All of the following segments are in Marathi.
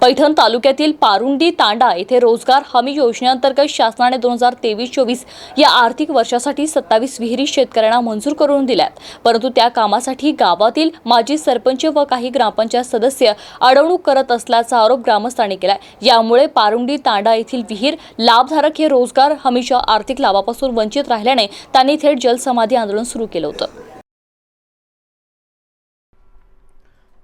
पैठण तालुक्यातील पारुंडी तांडा येथे रोजगार हमी योजनेअंतर्गत शासनाने दोन हजार तेवीस चोवीस या आर्थिक वर्षासाठी सत्तावीस विहिरी शेतकऱ्यांना मंजूर करून दिल्यात. परंतु त्या कामासाठी गावातील माजी सरपंच व काही ग्रामपंचायत सदस्य अडवणूक करत असल्याचा आरोप ग्रामस्थांनी केलाय. यामुळे पारुंडी तांडा येथील विहीर लाभधारक हे रोजगार हमीच्या आर्थिक लाभापासून वंचित राहिल्याने त्यांनी थेट जलसमाधी आंदोलन सुरू केलं होतं.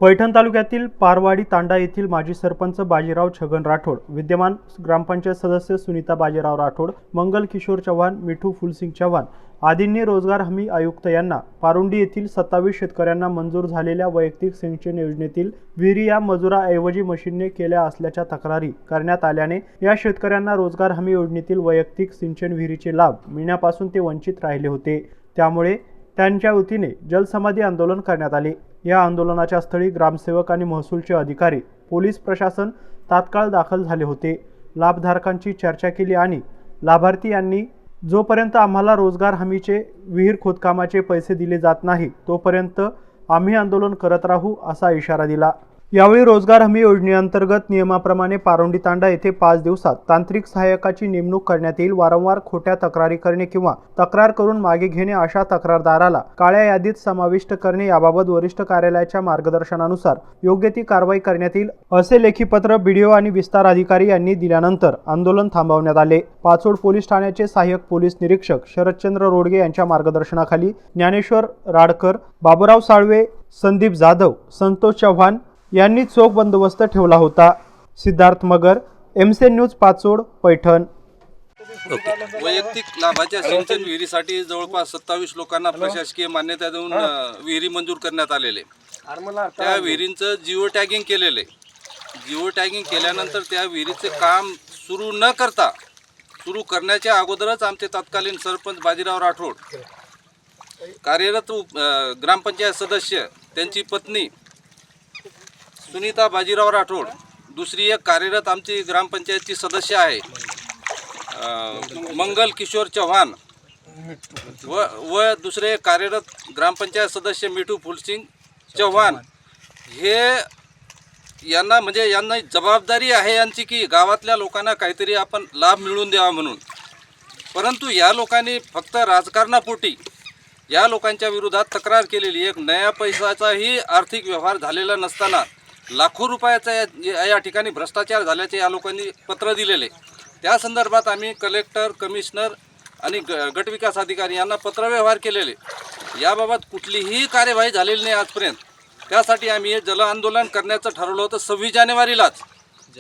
पैठण तालुक्यातील पारवाडी तांडा येथील माजी सरपंच बाजीराव छगन राठोड विद्यमान ग्रामपंचायत सदस्य सुनीता बाजीराव राठोड मंगल किशोर चव्हाण मिठू फुलसिंग चव्हाण आदींनी रोजगार हमी आयुक्त यांना पारुंडी येथील सत्तावीस शेतकऱ्यांना मंजूर झालेल्या वैयक्तिक सिंचन योजनेतील विहिरी या मजुराऐवजी मशीनने केल्या असल्याच्या तक्रारी करण्यात आल्याने या शेतकऱ्यांना रोजगार हमी योजनेतील वैयक्तिक सिंचन विहिरीचे लाभ मिळण्यापासून ते वंचित राहिले होते. त्यामुळे त्यांच्या वतीने जलसमाधी आंदोलन करण्यात आले. या आंदोलनाच्या स्थळी ग्रामसेवक आणि महसूलचे अधिकारी पोलीस प्रशासन तात्काळ दाखल झाले होते. लाभधारकांची चर्चा केली आणि लाभार्थी यांनी जोपर्यंत आम्हाला रोजगार हमीचे विहीर खोदकामाचे पैसे दिले जात नाही तोपर्यंत आम्ही आंदोलन करत राहू असा इशारा दिला. यावेळी रोजगार हमी योजनेअंतर्गत नियमाप्रमाणे पारोंडी तांडा येथे पाच दिवसात तांत्रिक सहाय्यकाची नेमणूक करण्यात येईल. वारंवार खोट्या तक्रारी करणे किंवा तक्रार करून मागे घेणे अशा तक्रारदाराला काळ्या यादीत समाविष्ट करणे याबाबत वरिष्ठ कार्यालयाच्या मार्गदर्शनानुसार योग्य ती कारवाई करण्यात येईल असे लेखीपत्र बीडीओ आणि विस्तार अधिकारी यांनी दिल्यानंतर आंदोलन थांबवण्यात आले. पाचोड पोलीस ठाण्याचे सहाय्यक पोलीस निरीक्षक शरदचंद्र रोडगे यांच्या मार्गदर्शनाखाली ज्ञानेश्वर राडकर बाबुराव साळवे संदीप जाधव संतोष चव्हाण यांनी चोख बंदोबस्त ठेवला होता. सिद्धार्थ मगर एमसे न्यूज पाचोड पैठण. वैयक्तिक लाभाच्या सिंचन विहिरीसाठी जवळपास सत्तावीस लोकांना प्रशासकीय मान्यता देऊन विहिरी मंजूर करण्यात आलेले. त्या विहिरींचं जिओ टॅगिंग केलेलं आहे. जिओ टॅगिंग केल्यानंतर त्या विहिरीचे काम सुरू न करता सुरू करण्याच्या अगोदरच आमचे तत्कालीन सरपंच बाजीराव राठोड कार्यरत ग्रामपंचायत सदस्य त्यांची पत्नी सुनीता बाजीराव राठोड दुसरी एक कार्यरत आमची ग्रामपंचायतची सदस्य आहे. मंगल किशोर चव्हाण व व दुसरे कार्यरत ग्रामपंचायत सदस्य मिठू फुलसिंग चव्हाण. हे यांना म्हणजे यांना जबाबदारी आहे यांची की गावातल्या लोकांना काहीतरी आपण लाभ मिळवून द्यावा म्हणून. परंतु या लोकांनी फक्त राजकारणापोटी या लोकांच्या विरोधात तक्रार केलेली. एक नया पैशाचाही आर्थिक व्यवहार झालेला नसताना लाखो रुपयाचा या या ठिकाणी भ्रष्टाचार झाल्याचे या लोकांनी पत्र दिलेले. त्या संदर्भात आम्ही कलेक्टर कमिशनर आणि ग गटविकास अधिकारी यांना पत्रव्यवहार केलेले. याबाबत कुठलीही कार्यवाही झालेली नाही आजपर्यंत. त्यासाठी आम्ही हे जल आंदोलन करण्याचं ठरवलं होतं सव्वीस जानेवारीलाच.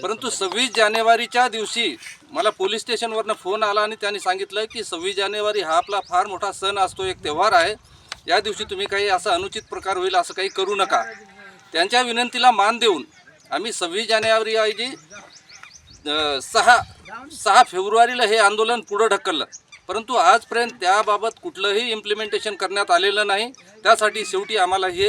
परंतु सव्वीस जानेवारीच्या दिवशी मला पोलीस स्टेशनवरनं फोन आला आणि त्यांनी सांगितलं की सव्वीस जानेवारी हा आपला फार मोठा सण असतो एक त्यौहार आहे. या दिवशी तुम्ही काही असा अनुचित प्रकार होईल असं काही करू नका. त्यांच्या विनंतीला मान देऊन आम्ही सव्वीस जानेवारी ऐवजी सहा सहा फेब्रुवारीला हे आंदोलन पुढं ढकललं. परंतु आजपर्यंत त्याबाबत कुठलंही इम्प्लिमेंटेशन करण्यात आलेलं नाही. त्यासाठी शेवटी आम्हाला हे